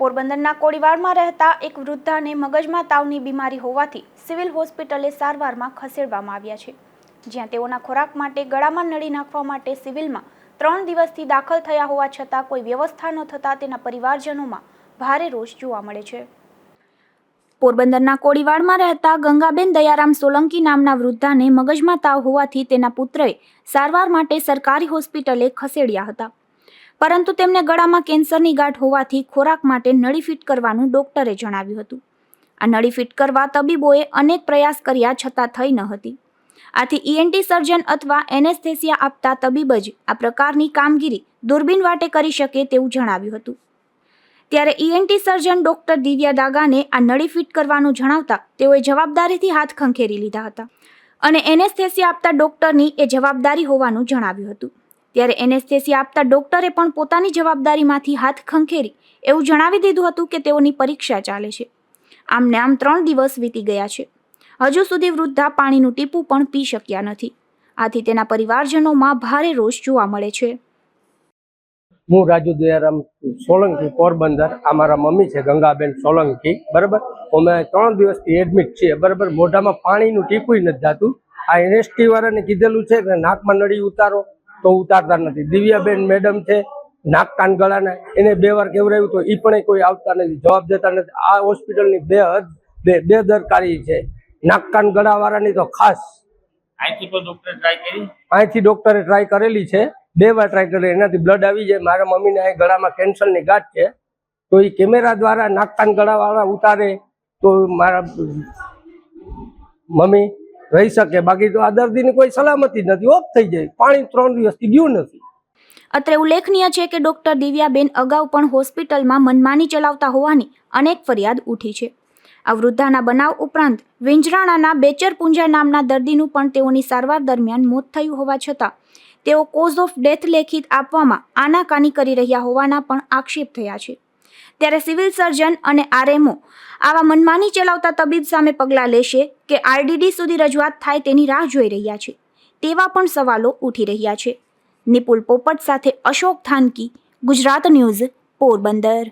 પોરબંદરના કોડીવાડમાં રહેતા એક વૃદ્ધાને મગજમાં તાવની બીમારી હોવાથી સિવિલ હોસ્પિટલે સારવારમાં ખસેડવામાં આવ્યા છે. જ્યાં તેઓના ખોરાક માટે ગળામાં નળી નાખવા માટે સિવિલમાં ત્રણ દિવસથી દાખલ થયા હોવા છતાં કોઈ વ્યવસ્થા ન થતાં તેના પરિવારજનોમાં ભારે રોષ જોવા મળે છે. પોરબંદરના કોડીવાડમાં રહેતા ગંગાબેન દયારામ સોલંકી નામના વૃદ્ધાને મગજમાં તાવ હોવાથી તેના પુત્રએ સારવાર માટે સરકારી હોસ્પિટલે ખસેડ્યા હતા. પરંતુ તેમને ગળામાં કેન્સરની ગાંઠ હોવાથી ખોરાક માટે નળી ફિટ કરવાનું ડોક્ટરે જણાવ્યું હતું. આ નળી ફિટ કરવા તબીબોએ અનેક પ્રયાસ કર્યા છતાં થઈ ન હતી. આથી ઈએનટી સર્જન અથવા એનેસ્થેસિયા આપતા તબીબ જ આ પ્રકારની કામગીરી દૂરબીન વાટે કરી શકે તેવું જણાવ્યું હતું. ત્યારે ઈએનટી સર્જન ડોક્ટર દિવ્યા દાગાને આ નળી ફિટ કરવાનું જણાવતા તેઓએ જવાબદારીથી હાથ ખંખેરી લીધા હતા. અને એનેસ્થેસિયા આપતા ડોક્ટરની એ જવાબદારી હોવાનું જણાવ્યું હતું. ત્યારે એનેસ્થેસિયા આપતા ડોક્ટરે પણ પોતાની જવાબદારીમાંથી હાથ ખંખેરી એવું જણાવી દીધું હતું કે તેઓની પરીક્ષા ચાલે છે. આમને આમ ત્રણ દિવસ વીતી ગયા છે. હજુ સુધી વૃદ્ધા પાણીનું ટીપું પણ પી શક્યા નથી. આથી તેના પરિવારજનોમાં ભારે રોષ જોવા મળે છે. હું રાજુ દયારામ સોલંકી પોરબંદર, અમારા મમ્મી છે ગંગાબેન સોલંકી, બરાબર? અમે ત્રણ દિવસથી એડમિટ છીએ, બરાબર? મોઢામાં પાણીનું ટીપું નથી જાતું આ એનએસટી વાળાને કીધેલું છે કે નાકમાં નળી ઉતારો. તો ઉતારતા નથી. દિવ્યાબેન મેડમ છે નાક કાન ગળાના એને બે વાર કેવડાવ્યું તો એ પણ કોઈ આવતા નથી જવાબ દેતા નથી. આ હોસ્પિટલની બે હદ બે બેદરકારી છે. નાક કાન ગળાવાળાની તો ખાસ. અહીંથી ટ્રાય કરી? ડોક્ટરે ટ્રાય કરેલી છે બે વાર ટ્રાય કરેલી એનાથી બ્લડ આવી જાય. મારા મમ્મીને અહીં ગળામાં કેન્સરની ગાંઠ છે. તો એ કેમેરા દ્વારા નાક કાન ગળાવાળા ઉતારે તો મારા મમ્મી રહી શકે. બાકી તો આ દર્દીની કોઈ સલામતી નથી. ઓફ થઈ જાય. પાણી ત્રણ દિવસથી ગયું નથી. અત્રે ઉલ્લેખનીય છે કે ડોક્ટર દિવ્યાબેન અગાઉ પણ હોસ્પિટલમાં મનમાની ચલાવતા હોવાની અનેક ફરિયાદ ઉઠી છે. આ વૃદ્ધાના બનાવ ઉપરાંત વિંજરાણાના બેચર પુંજા નામના દર્દીનું પણ તેઓની સારવાર દરમિયાન મોત થયું હોવા છતાં, તેઓ કોઝ ઓફ ડેથ લેખિત આપવામાં આનાકાની કરી રહ્યા હોવાના પણ આક્ષેપ થયા છે. ત્યારે સિવિલ સર્જન અને આરએમઓ આવા મનમાની ચલાવતા તબીબ સામે પગલાં લેશે કે આરડીડી સુધી રજૂઆત થાય તેની રાહ જોઈ રહ્યા છે, તેવા પણ સવાલો ઉઠી રહ્યા છે. નિપુલ પોપટ સાથે અશોક થાનકી, ગુજરાત ન્યૂઝ પોરબંદર.